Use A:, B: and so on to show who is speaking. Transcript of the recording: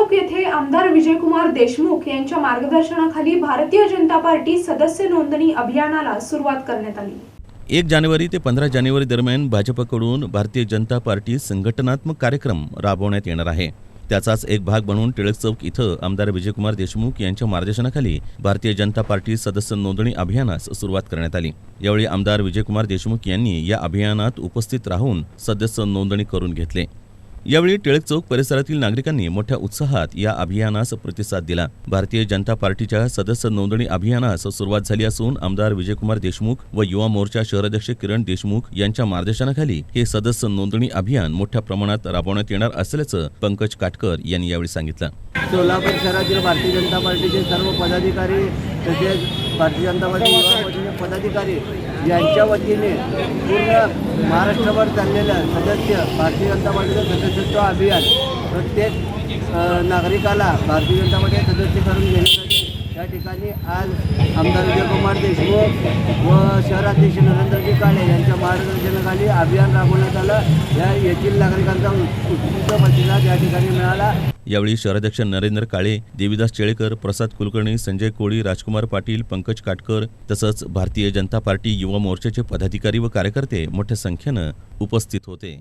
A: चौक येथे आमदार विजयकुमार देशमुख यांच्या मार्गदर्शनाखाली भारतीय जनता पार्टी सदस्य नोंदणी अभियानाला सुरुवात करण्यात आली.
B: एक जानेवारी ते पंधरा जानेवारी दरम्यान भाजपकडून भारतीय जनता पार्टी संघटनात्मक कार्यक्रम राबवण्यात येणार आहे. त्याचाच एक भाग म्हणून टिळक चौक इथं आमदार विजयकुमार देशमुख यांच्या मार्गदर्शनाखाली भारतीय जनता पार्टी सदस्य नोंदणी अभियानास सुरुवात करण्यात आली. यावेळी आमदार विजयकुमार देशमुख यांनी या अभियानात उपस्थित राहून सदस्य नोंदणी करून घेतले. यावेळी टिळक चौक परिसरातील नागरिकांनी मोठ्या उत्साहात या अभियानास प्रतिसाद दिला. भारतीय जनता पार्टीच्या सदस्य नोंदणी अभियानास सुरुवात झाली असून आमदार विजयकुमार देशमुख व युवा मोर्चा शहराध्यक्ष किरण देशमुख यांच्या मार्गदर्शनाखाली हे सदस्य नोंदणी अभियान मोठ्या प्रमाणात राबवण्यात येणार असल्याचं पंकज काटकर यांनी यावेळी सांगितलं.
C: सोलापूर शहरातील भारतीय जनता पार्टीचे सर्व पदाधिकारी तसेच भारतीय जनता पार्टी युवा मोर्चाचे पदाधिकारी यांच्या वतीने पूर्ण महाराष्ट्रभर चाललेलं सदस्य भारतीय जनता पार्टीचं सदस्यत्व अभियान प्रत्येक नागरिकाला भारतीय जनता पार्टीचे सदस्य करून घेण्यासाठी या ठिकाणी आज आमदार विजयकुमार देशमुख व शहराध्यक्ष नरेंद्रजी काळे यांच्या मार्गदर्शनाखाली अभियान राबवण्यात आलं. या येथील नागरिकांचा उत्कृष्ट प्रतिसाद या ठिकाणी मिळाला.
B: यावेळी शहराध्यक्ष नरेंद्र काळे देविदास चेळेकर प्रसाद कुलकर्णी संजय कोळी राजकुमार पाटील पंकज काटकर तसंच भारतीय जनता पार्टी युवा मोर्चाचे पदाधिकारी व कार्यकर्ते मोठ्या संख्येनं उपस्थित होते.